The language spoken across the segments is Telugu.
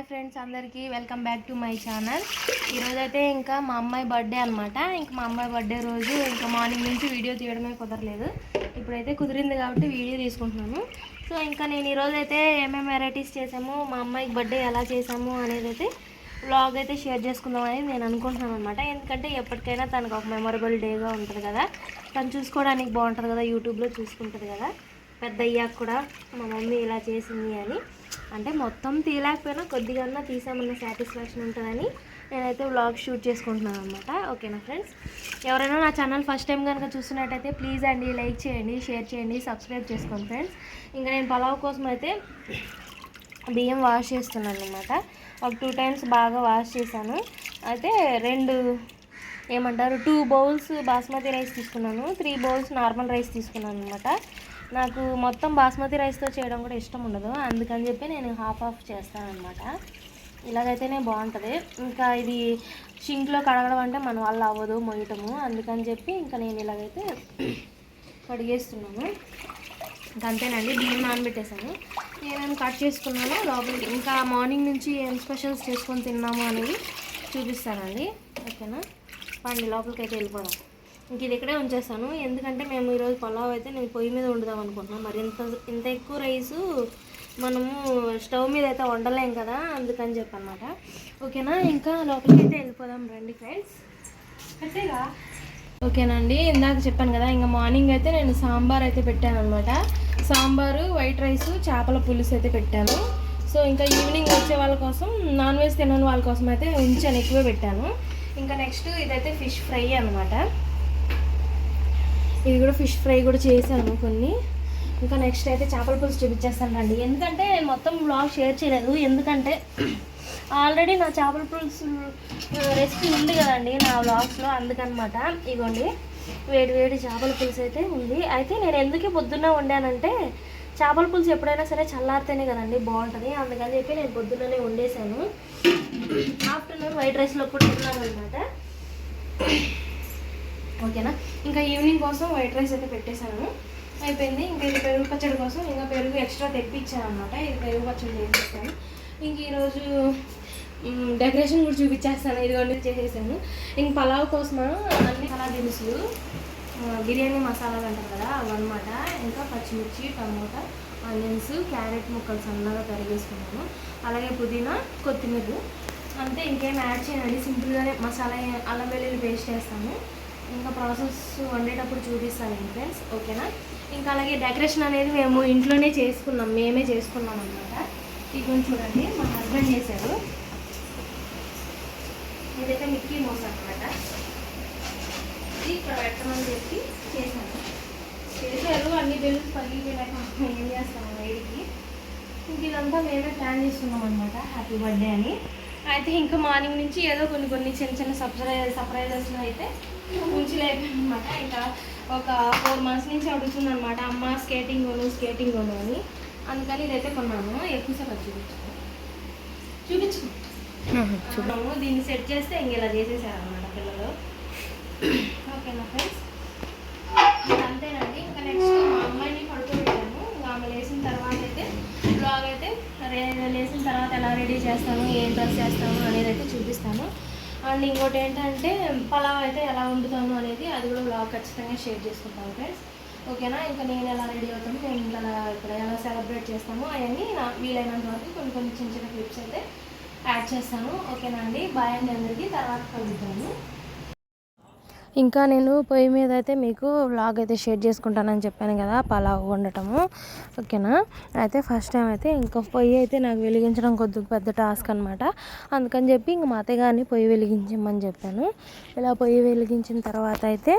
హాయ్ ఫ్రెండ్స్ అందరికీ welcome back to my channel. ఈరోజైతే ఇంకా మా అమ్మాయి బర్త్డే అనమాట ఇంకా మా అమ్మాయి బర్త్డే రోజు ఇంకా మార్నింగ్ నుంచి వీడియో తీయడమే కుదరలేదు. ఇప్పుడైతే కుదిరింది కాబట్టి వీడియో తీసుకుంటున్నాను. సో ఇంకా నేను ఈరోజైతే ఏమేమి వెరైటీస్ చేసాము మా అమ్మాయికి బర్త్డే ఎలా చేసాము అనేది అయితే వ్లాగ్ అయితే షేర్ చేసుకుందామని నేను అనుకుంటున్నాను అనమాట ఎందుకంటే ఎప్పటికైనా తనకు ఒక మెమొరబుల్ డేగా ఉంటుంది కదా. తను చూసుకోవడానికి బాగుంటుంది కదా యూట్యూబ్లో చూసుకుంటుంది కదా. పెద్ద అయ్యాక కూడా మా మమ్మీ ఇలా చేసింది అని. అంటే మొత్తం తీయలేకపోయినా కొద్దిగా తీసామన్న సాటిస్ఫాక్షన్ ఉంటుందని నేనైతే వ్లాగ్ షూట్ చేసుకుంటున్నాను అనమాట ఓకేనా ఫ్రెండ్స్ ఎవరైనా నా ఛానల్ ఫస్ట్ టైం కనుక చూస్తున్నట్టయితే ప్లీజ్ అండి లైక్ చేయండి షేర్ చేయండి సబ్స్క్రైబ్ చేసుకోండి ఫ్రెండ్స్ ఇంకా నేను పలావ్ కోసం అయితే బియ్యం వాష్ చేస్తున్నాను అనమాట ఒక టూ టైమ్స్ బాగా వాష్ చేశాను. అయితే రెండు ఏమంటారు టూ బౌల్స్ బాస్మతి రైస్ తీసుకున్నాను. త్రీ బౌల్స్ నార్మల్ రైస్ తీసుకున్నాను అనమాట నాకు మొత్తం బాస్మతి రైస్తో చేయడం కూడా ఇష్టం ఉండదు. అందుకని చెప్పి నేను హాఫ్ ఆఫ్ చేస్తానమాట ఇలాగైతేనే బాగుంటుంది. ఇంకా ఇది షింక్లో కడగడం అంటే మన వల్ల అవ్వదు మొయ్యటము. అందుకని చెప్పి ఇంకా నేను ఇలాగైతే కడిగేస్తున్నాను. అంతేనండి బియ్యం నానబెట్టేశాను. నేనేం కట్ చేసుకున్నాను లోపలికి ఇంకా మార్నింగ్ నుంచి ఏం స్పెషల్స్ చేసుకొని తిన్నాము అనేది చూపిస్తానండి. ఓకేనా? పండి లోపలికి అయితే వెళ్ళిపోదాం. ఇంక ఇది ఇక్కడే ఉంచేస్తాను. ఎందుకంటే మేము ఈరోజు పలావ్ అయితే నేను పొయ్యి మీద వండుదాం అనుకుంటున్నాం మరి ఇంత ఇంత ఎక్కువ రైసు మనము స్టవ్ మీద అయితే వండలేం కదా అందుకని చెప్పనమాట ఓకేనా? ఇంకా లోపలికి అయితే వెళ్ళిపోదాం రండి ఫ్రెండ్స్ అంతేగా? ఓకేనండి ఇందాక చెప్పాను కదా ఇంకా మార్నింగ్ అయితే నేను సాంబార్ అయితే పెట్టాను అనమాట సాంబారు వైట్ రైస్ చేపల పులుసు అయితే పెట్టాను. సో ఇంకా ఈవినింగ్ వచ్చే వాళ్ళ కోసం నాన్ వెజ్ తినని వాళ్ళ కోసం అయితే ఉంచాను ఎక్కువ పెట్టాను. ఇంకా నెక్స్ట్ ఇదైతే ఫిష్ ఫ్రై అనమాట ఇది కూడా ఫిష్ ఫ్రై కూడా చేశాను కొన్ని. ఇంకా నెక్స్ట్ అయితే చేపల పులుసు చూపించేస్తాను రండి. ఎందుకంటే నేను మొత్తం బ్లాగ్ షేర్ చేయలేదు. ఎందుకంటే ఆల్రెడీ నా చేపల పులుసు రెసిపీ ఉంది కదండి నా బ్లాగ్స్లో అందుకనమాట. ఇగోండి వేడి వేడి చేపల పులుసు అయితే ఉంది. అయితే నేను ఎందుకు పొద్దున్న వండానంటే చేపల పులుసు ఎప్పుడైనా సరే చల్లారితేనే కదండి బాగుంటుంది. అందుకని చెప్పి నేను పొద్దున్ననే వండేసాను ఆఫ్టర్నూన్ వైట్ రైస్లో కూడా తిన్నాను అనమాట ఓకేనా? ఇంకా ఈవినింగ్ కోసం వైట్ రైస్ అయితే పెట్టేశాను. అయిపోయింది. ఇంకా ఇది పెరుగు పచ్చడి కోసం ఇంకా పెరుగు ఎక్స్ట్రా తెప్పించాను అనమాట ఇది పెరుగు పచ్చడి చేసేస్తాను ఇంక ఈరోజు డెకరేషన్ కూడా చూపించేస్తాను. ఇదిగోండి చేసేసాను. ఇంక పలావ్ కోసం అన్ని అలా దినుసులు బిర్యానీ మసాలాలు అంటారు కదా అవన్నమాట. ఇంకా పచ్చిమిర్చి టమోటా ఆనియన్స్ క్యారెట్ ముక్కలు సన్నగా తరిగేసుకున్నాను అలాగే పుదీనా కొత్తిమీర. అంతే ఇంకేం యాడ్ చేయాలండి సింపుల్గానే మసాలా అల్లం వెల్లుల్లి పేస్ట్ చేస్తాను ఇంకా ప్రాసెస్ వండేటప్పుడు చూపిస్తాను ఫ్రెండ్స్ ఓకేనా? ఇంకా అలాగే డెకరేషన్ అనేది మేము ఇంట్లోనే చేసుకున్నాం మేమే చేసుకున్నాం అనమాట ఇది చూడండి మా హస్బెండ్ చేశారు. ఇదైతే మిక్కీ మోస్ అనమాట ఇది ఇక్కడ పెట్టమని చెప్పి చేశాను. చేశారు అన్ని బెలూన్స్ పగిలిపోయినాక ఏం చేస్తాము వేడికి ఇంక ఇదంతా మేమే ప్లాన్ చేసుకున్నాం అనమాట హ్యాపీ బర్త్డే అని. అయితే ఇంకా మార్నింగ్ నుంచి ఏదో కొన్ని కొన్ని చిన్న చిన్న సర్ప్రైజ్ సర్ప్రైజెస్లో అయితే ఉంచలేకపోయానమాట ఇంకా ఒక ఫోర్ మంత్స్ నుంచి అడుగుతుంది అనమాట అమ్మ స్కేటింగ్ కొను స్కేటింగ్ కొను అని. అందుకని ఇదైతే కొన్నాను. ఎక్కువసేపు అది చూపించు. చూపించు దీన్ని సెట్ చేస్తే ఇంక ఇలా చేసేసారనమాట పిల్లలు. ఓకేనా ఫ్రెండ్స్ అంతేనండి ఇంకా నెక్స్ట్ మా అమ్మాయిని పడుకోబెట్టాను ఇంకా ఆమె లేచిన తర్వాత అయితే బ్లాగ్ అయితే లేచిన తర్వాత ఎలా రెడీ చేస్తాను ఏం డ్రెస్ చేస్తాను అనేది అయితే చూపిస్తాను. అండ్ ఇంకోటి ఏంటంటే పలావ్ అయితే ఎలా వండుతాను అనేది అది కూడా బ్లాగ్ ఖచ్చితంగా షేర్ చేసుకుంటాను ఫ్రెండ్స్ ఓకేనా? ఇంకా నేను ఎలా రెడీ అవుతాను నేను ఇంకా ఇక్కడ ఎలా సెలబ్రేట్ చేస్తాను అవన్నీ నా వీలైనంత వరకు కొన్ని కొన్ని చిన్న చిన్న క్లిప్స్ అయితే యాడ్ చేస్తాను. ఓకేనా అండి? బాయ్ అండి అందరికీ. తర్వాత కలుగుతాను ఇంకా నేను పొయ్యి మీద అయితే మీకు వ్లాగ్ అయితే షేర్ చేసుకుంటానని చెప్పాను కదా పలావ్ వండటము. ఓకేనా అయితే ఫస్ట్ టైం అయితే ఇంకా పొయ్యి అయితే నాకు వెలిగించడం కొద్దిగా పెద్ద టాస్క్ అనమాట అందుకని చెప్పి ఇంక మా అత్తయ్య గారిని పొయ్యి వెలిగించమని చెప్పాను. ఇలా పొయ్యి వెలిగించిన తర్వాత అయితే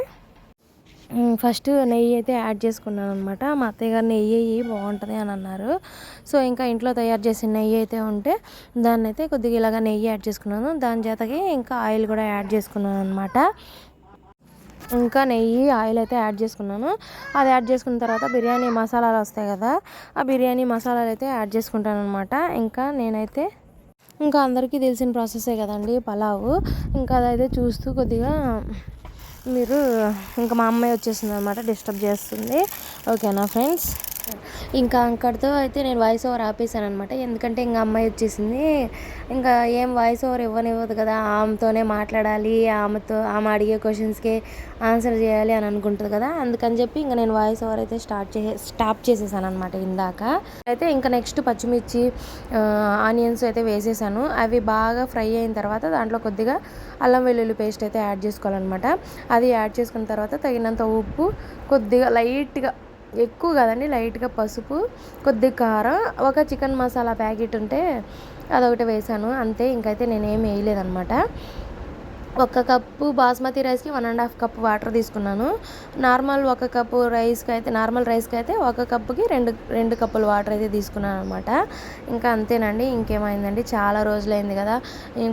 ఫస్ట్ నెయ్యి అయితే యాడ్ చేసుకున్నాను అనమాట మా అత్తయ్య గారు నెయ్యి బాగుంటుంది అని అన్నారు. సో ఇంకా ఇంట్లో తయారు చేసిన నెయ్యి అయితే ఉంటే దాన్ని అయితే కొద్దిగా ఇలాగ నెయ్యి యాడ్ చేసుకున్నాను. దాని చేతకి ఇంకా ఆయిల్ కూడా యాడ్ చేసుకున్నాను అనమాట ఇంకా నెయ్యి ఆయిల్ అయితే యాడ్ చేసుకున్నాను. అది యాడ్ చేసుకున్న తర్వాత బిర్యానీ మసాలాలు వస్తాయి కదా ఆ బిర్యానీ మసాలాలు అయితే యాడ్ చేసుకుంటాను అనమాట ఇంకా నేనైతే ఇంకా అందరికీ తెలిసిన ప్రాసెసే కదండి పలావు. ఇంకా అదైతే చూస్తూ కొద్దిగా మీరు ఇంకా మా అమ్మాయి వచ్చేసింది అనమాట డిస్టర్బ్ చేస్తుంది. ఓకేనా ఫ్రెండ్స్? ఇంకా అక్కడితో అయితే నేను వాయిస్ ఓవర్ ఆపేసాను అనమాట ఎందుకంటే ఇంకా అమ్మాయి వచ్చేసింది. ఇంకా ఏం వాయిస్ ఓవర్ ఇవ్వనివ్వదు కదా ఆమెతోనే మాట్లాడాలి ఆమెతో ఆమె అడిగే క్వశ్చన్స్కి ఆన్సర్ చేయాలి అని అనుకుంటుంది కదా. అందుకని చెప్పి ఇంకా నేను వాయిస్ ఓవర్ అయితే స్టార్ట్ చేసే స్టాప్ చేసేసాను అనమాట ఇందాక. అయితే ఇంకా నెక్స్ట్ పచ్చిమిర్చి ఆనియన్స్ అయితే వేసేసాను. అవి బాగా ఫ్రై అయిన తర్వాత దాంట్లో కొద్దిగా అల్లం వెల్లుల్లి పేస్ట్ అయితే యాడ్ చేసుకోవాలన్నమాట. అది యాడ్ చేసుకున్న తర్వాత తగినంత ఉప్పు కొద్దిగా లైట్గా ఎక్కువ కదండి లైట్గా పసుపు కొద్ది కారం ఒక చికెన్ మసాలా ప్యాకెట్ ఉంటే అదొకటి వేసాను. అంతే ఇంకైతే నేనేం వేయలేదన్నమాట. ఒక కప్పు బాస్మతి రైస్కి one and half cup water తీసుకున్నాను. నార్మల్ ఒక కప్పు రైస్కి అయితే నార్మల్ రైస్కి అయితే ఒక కప్పుకి రెండు రెండు కప్పులు వాటర్ అయితే తీసుకున్నాను అనమాట ఇంకా అంతేనండి ఇంకేమైందండి? చాలా రోజులైంది కదా.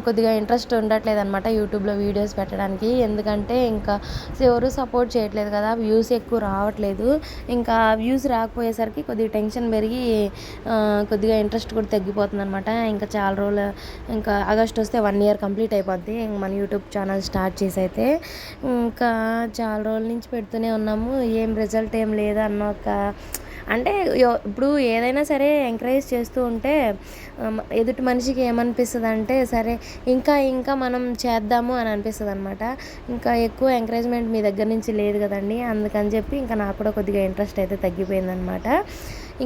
కొద్దిగా ఇంట్రెస్ట్ ఉండట్లేదు అనమాట యూట్యూబ్లో వీడియోస్ పెట్టడానికి. ఎందుకంటే ఇంకా ఎవరు సపోర్ట్ చేయట్లేదు కదా వ్యూస్ ఎక్కువ రావట్లేదు. ఇంకా వ్యూస్ రాకపోయేసరికి కొద్దిగా టెన్షన్ పెరిగి కొద్దిగా ఇంట్రెస్ట్ కూడా తగ్గిపోతుంది అనమాట ఇంకా చాలా రోజులు ఇంకా ఆగస్ట్ వస్తే వన్ ఇయర్ కంప్లీట్ అయిపోద్ది. మన యూట్యూబ్ ఛానల్ స్టార్ట్ చేసి అయితే ఇంకా చాలా రోజుల నుంచి పెడుతూనే ఉన్నాము. ఏం రిజల్ట్ ఏం లేదు అన్న ఒక అంటే ఇప్పుడు ఏదైనా సరే ఎంకరేజ్ చేస్తూ ఉంటే ఎదుటి మనిషికి ఏమనిపిస్తుంది అంటే సరే ఇంకా ఇంకా మనం చేద్దాము అని అనిపిస్తుంది అనమాట ఇంకా ఎక్కువ ఎంకరేజ్మెంట్ మీ దగ్గర నుంచి లేదు కదండి. అందుకని చెప్పి ఇంకా నాకు కూడా కొద్దిగా ఇంట్రెస్ట్ అయితే తగ్గిపోయిందనమాట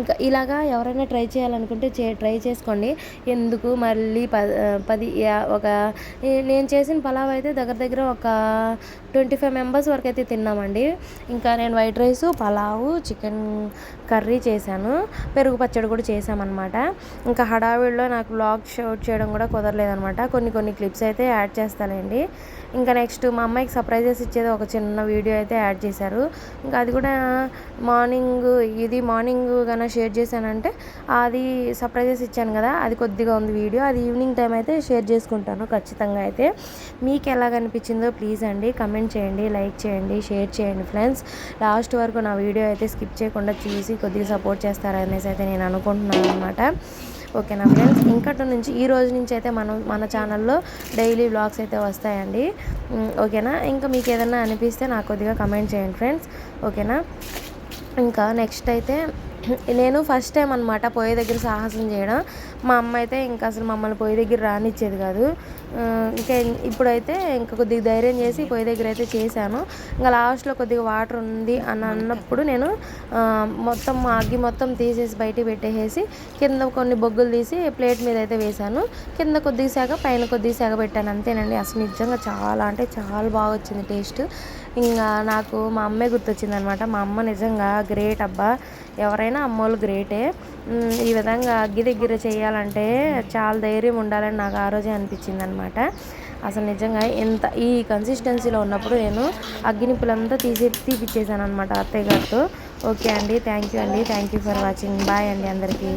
ఇంకా ఇలాగా ఎవరైనా ట్రై చేయాలనుకుంటే చే ట్రై చేసుకోండి. ఎందుకు? మళ్ళీ పది పది ఒక నేను చేసిన పలావ్ అయితే దగ్గర దగ్గర ఒక ట్వంటీ ఫైవ్ మెంబర్స్ వరకు అయితే తిన్నామండి. ఇంకా నేను వైట్ రైస్ పలావు చికెన్ కర్రీ చేశాను. పెరుగు పచ్చడి కూడా చేశామన్నమాట. ఇంకా హడావిడిలో నాకు బ్లాగ్ షూట్ చేయడం కూడా కుదరలేదనమాట కొన్ని కొన్ని క్లిప్స్ అయితే యాడ్ చేస్తానండి. ఇంకా నెక్స్ట్ మా అమ్మాయికి సర్ప్రైజెస్ ఇచ్చేది ఒక చిన్న వీడియో అయితే యాడ్ చేశారు. ఇంకా అది కూడా మార్నింగ్ ఇది మార్నింగ్ ఏమైనా షేర్ చేశానంటే అది సర్ప్రైజెస్ ఇచ్చాను కదా అది కొద్దిగా ఉంది వీడియో అది ఈవినింగ్ టైం అయితే షేర్ చేసుకుంటాను ఖచ్చితంగా అయితే. మీకు ఎలా కనిపించిందో ప్లీజ్ అండి కమెంట్ చేయండి లైక్ చేయండి షేర్ చేయండి ఫ్రెండ్స్. లాస్ట్ వరకు నా వీడియో అయితే స్కిప్ చేయకుండా చూసి కొద్దిగా సపోర్ట్ చేస్తారనేసి అయితే నేను అనుకుంటున్నాను అనమాట ఓకేనా ఫ్రెండ్స్? ఇంకటి నుంచి ఈ రోజు నుంచి అయితే మనం మన ఛానల్లో డైలీ వ్లాగ్స్ అయితే వస్తాయండి. ఓకేనా? ఇంకా మీకు ఏదైనా అనిపిస్తే నాకు కొద్దిగా కమెంట్ చేయండి ఫ్రెండ్స్. ఓకేనా? ఇంకా నెక్స్ట్ అయితే నేను ఫస్ట్ టైం అనమాట పొయ్యి దగ్గర సాహసం చేయడం. మా అమ్మ అయితే ఇంకా అసలు మమ్మల్ని పొయ్యి దగ్గర రానిచ్చేది కాదు. ఇంకా ఇప్పుడైతే ఇంకా కొద్దిగా ధైర్యం చేసి పొయ్యి దగ్గర అయితే చేశాను. ఇంకా లాస్ట్లో కొద్దిగా వాటర్ ఉంది అని అన్నప్పుడు నేను మొత్తం అగ్గి మొత్తం తీసేసి బయటికి పెట్టేసి కింద కొన్ని బొగ్గులు తీసి ప్లేట్ మీద అయితే వేశాను. కింద కొద్దిగా శాఖ పైన కొద్దిగా శాఖ పెట్టాను. అంతేనండి. అసలు నిజంగా చాలా అంటే చాలా బాగా వచ్చింది టేస్ట్. ఇంకా నాకు మా అమ్మే గుర్తొచ్చింది అనమాట మా అమ్మ నిజంగా గ్రేట్ అబ్బా. ఎవరైనా అమ్మోళ్ళు గ్రేటే. ఈ విధంగా అగ్గి దగ్గర చేయాలంటే చాలా ధైర్యం ఉండాలని నాకు ఆ రోజే అనిపించింది అనమాట అసలు నిజంగా ఎంత ఈ కన్సిస్టెన్సీలో ఉన్నప్పుడు నేను అగ్గినిప్పులంతా తీసి తీపిచ్చేసాను అనమాట అత్తయ్య గారితో. ఓకే అండి. థ్యాంక్ యూ అండి. Thank you for watching. Bye అండి అందరికీ.